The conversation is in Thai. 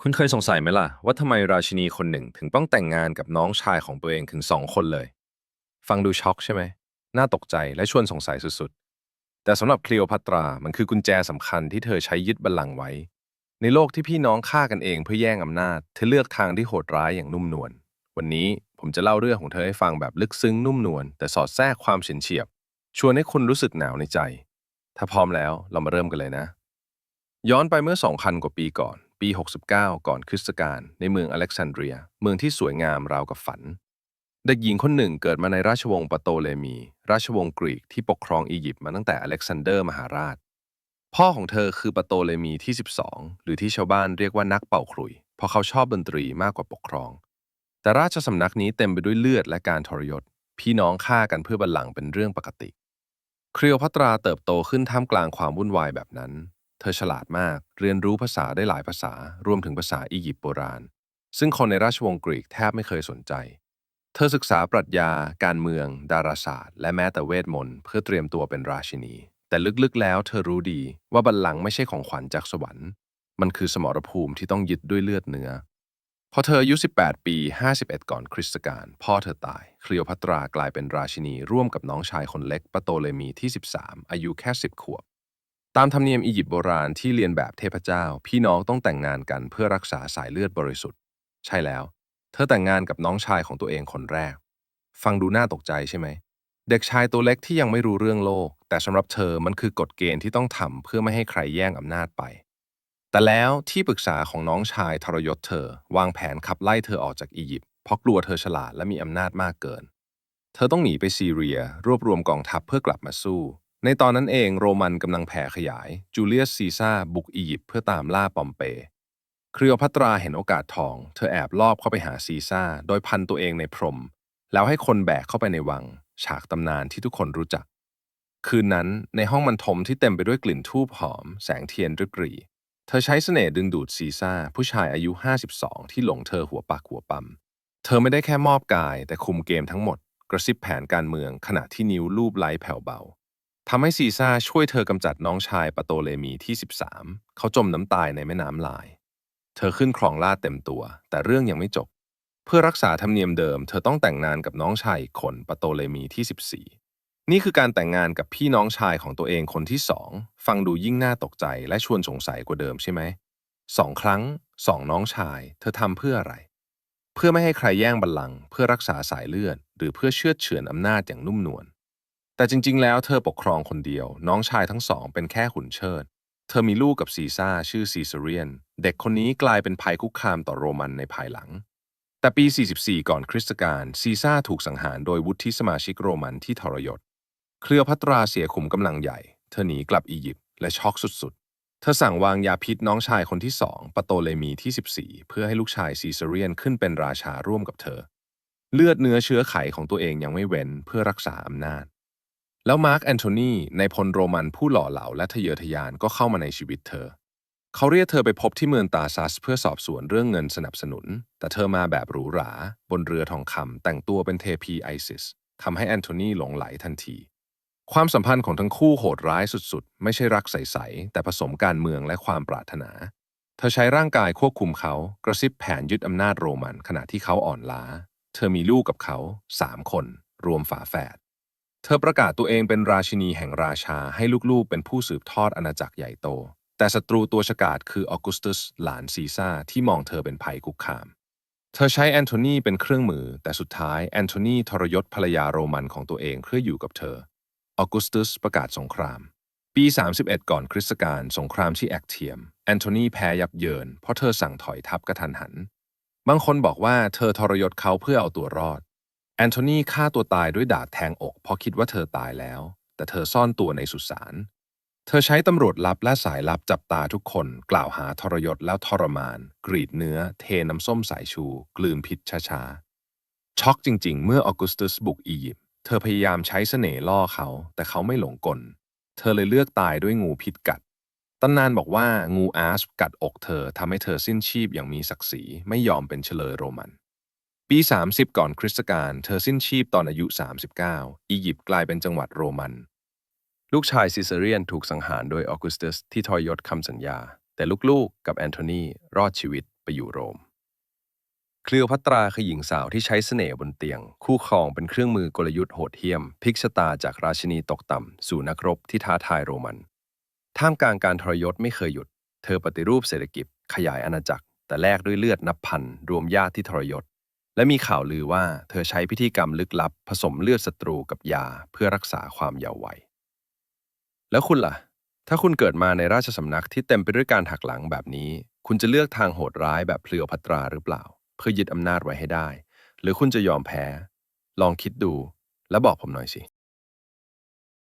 คุณเคยสงสัยไหมล่ะ ว่าทำไมราชินีคนหนึ่งถึงต้องแต่งงานกับน้องชายของตัวเองถึงสองคนเลย ฟังดูช็อกใช่ไหม น่าตกใจและชวนสงสัยสุดๆ แต่สำหรับคลีโอพัตรา มันคือกุญแจสำคัญที่เธอใช้ยึดบัลลังก์ไว้ ในโลกที่พี่น้องฆ่ากันเองเพื่อแย่งอำนาจ เธอเลือกทางที่โหดร้ายอย่างนุ่มนวล วันนี้ผมจะเล่าเรื่องของเธอให้ฟังแบบลึกซึ้งนุ่มนวลแต่สอดแทรกความเฉียนเฉียบ ชวนให้คุณรู้สึกหนาวในใจ ถ้าพร้อมแล้วเรามาเริ่มกันเลยนะ ย้อนไปเมื่อ2,000กว่าปีก่อน ปี 69 ก่อนคริสตกาลในเมืองอเล็กซานเดรีย เมืองที่สวยงามราวกับฝัน เด็กหญิงคนหนึ่งเกิดมาในราชวงศ์ปโตเลมี ราชวงศ์กรีกที่ปกครองอียิปต์มาตั้งแต่อเล็กซานเดอร์มหาราช พ่อของเธอคือปโตเลมีที่ 12 หรือที่ชาวบ้านเรียกว่านักเป่าขลุย เพราะเขาชอบดนตรีมากกว่าปกครอง แต่ราชสำนักนี้เต็มไปด้วยเลือดและการทรยศ พี่น้องฆ่ากันเพื่อบัลลังก์เป็นเรื่องปกติ เคลีโอพัตราเติบโตขึ้นท่ามกลางความวุ่นวายแบบนั้น เธอฉลาดมาก เรียนรู้ภาษาได้หลายภาษา รวมถึงภาษาอียิปต์โบราณ ซึ่งคนในราชวงศ์กรีกแทบไม่เคยสนใจ เธอศึกษาปรัชญา การเมือง ดาราศาสตร์ และแม้แต่เวทมนต์เพื่อเตรียมตัวเป็นราชินี แต่ลึกๆ แล้วเธอรู้ดีว่าบัลลังก์ไม่ใช่ของขวัญจากสวรรค์ มันคือสมรภูมิที่ต้องยึดด้วยเลือดเนื้อ พอเธออายุ 18 ปี 51 ก่อนคริสตกาล พ่อเธอตาย คลีโอพัตรากลายเป็นราชินีร่วมกับน้องชายคนเล็กปโตเลมีที่ 13 อายุแค่ 10 ขวบ ตามธรรมเนียมอียิปต์โบราณที่เรียนแบบเทพเจ้า พี่น้องต้องแต่งงานกันเพื่อรักษาสายเลือดบริสุทธิ์ ใช่แล้ว เธอแต่งงานกับน้องชายของตัวเองคนแรก ฟังดูน่าตกใจใช่ไหม เด็กชายตัวเล็กที่ยังไม่รู้เรื่องโลก แต่สำหรับเธอมันคือกฎเกณฑ์ที่ต้องทำเพื่อไม่ให้ใครแย่งอำนาจไป แต่แล้วที่ปรึกษาของน้องชายทรยศเธอ วางแผนขับไล่เธอออกจากอียิปต์เพราะกลัวเธอฉลาดและมีอำนาจมากเกิน เธอต้องหนีไปซีเรีย รวบรวมกองทัพเพื่อกลับมาสู้ ในตอนนั้นเองโรมันกำลังแผ่ขยาย จูเลียสซีซ่าบุกอียิปต์เพื่อตามล่าปอมเปย์คลีโอพัตราเห็นโอกาสทอง เธอแอบลอบเข้าไปหาซีซ่า โดยพันตัวเองในพรม แล้วให้คนแบกเข้าไปในวัง ฉากตำนานที่ทุกคนรู้จัก คืนนั้นในห้องบรรทมที่เต็มไปด้วยกลิ่นทูบหอม แสงเทียนริบรีเธอใช้เสน่ห์ดึงดูดซีซ่า ผู้ชายอายุ 52 ที่หลงเธอหัวปากหัวปั๊มเธอไม่ได้แค่มอบกายแต่คุมเกมทั้งหมด กระซิบแผนการเมืองขณะที่นิ้วลูบไล้แผ่วเบา ทำให้ซีซ่าช่วยเธอกำจัดน้องชายปาโตเลมีที่ 13 เขาจมน้ำตายในแม่น้ำลาย เธอขึ้นครองราชเต็มตัว แต่เรื่องยังไม่จบ เพื่อรักษาธรรมเนียมเดิม เธอต้องแต่งงานกับน้องชายคนปาโตเลมีที่ 14 นี่คือการแต่งงานกับพี่น้องชายของตัวเองคนที่สองฟังดูยิ่งน่าตกใจและชวนสงสัยกว่าเดิมใช่ไหมสองครั้งสองน้องชาย เธอทำเพื่ออะไร เพื่อไม่ให้ใครแย่งบัลลังก์เพื่อรักษาสายเลือด หรือเพื่อเชื่อเฉือนอำนาจอย่างนุ่มนวล แต่จริง ๆ แล้วเธอปกครองคนเดียว น้องชายทั้งสองเป็นแค่ขุนเชิด เธอมีลูกกับซีซ่าชื่อซีซเรียน เด็กคนนี้กลายเป็นภัยคุกคามต่อโรมันในภายหลัง แต่ปี 44 ก่อนคริสตกาลซีซ่าถูกสังหารโดยวุฒิสมาชิกโรมันที่ทรยศ เคลีโอพัตราเสียขุมกำลังใหญ่ เธอหนีกลับอียิปต์และช็อกสุดๆ เธอสั่งวางยาพิษน้องชายคนที่สองปโตเลมีที่ 14 เพื่อให้ลูกชายซีซเรียนขึ้นเป็นราชาร่วมกับเธอ เลือดเนื้อเชื้อไขของตัวเองยังไม่เว้นเพื่อรักษาอำนาจ แล้วมาร์กแอนโทนีในพลโรมันผู้หล่อเหลาและทะเยอทะยานก็เข้ามาในชีวิตเธอ เขาเรียกเธอไปพบที่เมืองตาซัสเพื่อสอบสวนเรื่องเงินสนับสนุน แต่เธอมาแบบหรูหรา บนเรือทองคำแต่งตัวเป็นเทพีไอซิสทำให้แอนโทนีหลงไหลทันที ความสัมพันธ์ของทั้งคู่โหดร้ายสุดๆ ไม่ใช่รักใสๆ แต่ผสมการเมืองและความปรารถนา เธอใช้ร่างกายควบคุมเขา กระซิบแผนยึดอำนาจโรมันขณะที่เขาอ่อนล้า เธอมีลูกกับเขาสามคน รวมฝาแฝด เธอประกาศตัวเองเป็นราชินีแห่งราชาให้ลูกๆ เป็นผู้สืบทอดอาณาจักรใหญ่โต แต่ศัตรูตัวฉกาจคือออกุสตุสหลานซีซ่าที่มองเธอเป็นภัยคุกคาม เธอใช้แอนโทนีเป็นเครื่องมือ แต่สุดท้ายแอนโทนีทรยศภรรยาโรมันของตัวเองเพื่ออยู่กับเธอออกุสตุสประกาศสงคราม ปี 31 ก่อนคริสต์กาลสงครามที่แอคเทียม แอนโทนีแพ้ยับเยิน เพราะเธอสั่งถอยทัพกระทันหัน บางคนบอกว่าเธอทรยศเขาเพื่อเอาตัวรอด แอนโทนีฆ่าตัวตายด้วยดาบแทงอกเพราะคิดว่าเธอตายแล้ว แต่เธอซ่อนตัวในสุสาน เธอใช้ตำรวจลับและสายลับจับตาทุกคน กล่าวหาทรยศแล้วทรมาน กรีดเนื้อ เทน้ำส้มสายชู กลืนพิษช้าๆ ช็อกจริง ๆ เมื่อออกุสตุสบุกอียิปต์เธอพยายามใช้เสน่ห์ล่อเขา แต่เขาไม่หลงกล เธอเลยเลือกตายด้วยงูพิษกัดตำนานบอกว่างูอาสกัดอกเธอทำให้เธอสิ้นชีพอย่างมีศักดิ์ศรีไม่ยอมเป็นเฉลยโรมัน ปี 30 ก่อนคริสตกาลเธอสิ้นชีพตอนอายุ 39 อียิปต์กลายเป็นจังหวัดโรมัน ลูกชายซิเซเรียนถูกสังหารโดยออกุสตุสที่ทอยยศคำสัญญา แต่ลูกๆกับแอนโทนีรอดชีวิตไปอยู่โรม เคลีโอพัตราคือหญิงสาวที่ใช้เสน่ห์บนเตียง คู่ครองเป็นเครื่องมือกลยุทธ์โหดเหี้ยมพลิกชะตาจากราชินีตกต่ำ สู่นักรบที่ท้าทายโรมัน ท่ามกลางการทรยศไม่เคยหยุด เธอปฏิรูปเศรษฐกิจขยายอาณาจักร แต่แลกด้วยเลือดนับพันรวมญาติที่ทรยศ และมีข่าวลือว่าเธอใช้พิธีกรรมลึกลับ ผสมเลือดศัตรูกับยาเพื่อรักษาความเยาว์วัย แล้วคุณล่ะ ถ้าคุณเกิดมาในราชสำนักที่เต็มไปด้วยการหักหลังแบบนี้ คุณจะเลือกทางโหดร้ายแบบเพลียวพัตราหรือเปล่า เพื่อยึดอำนาจไว้ให้ได้ หรือคุณจะยอมแพ้ ลองคิดดู แล้วบอกผมหน่อยสิ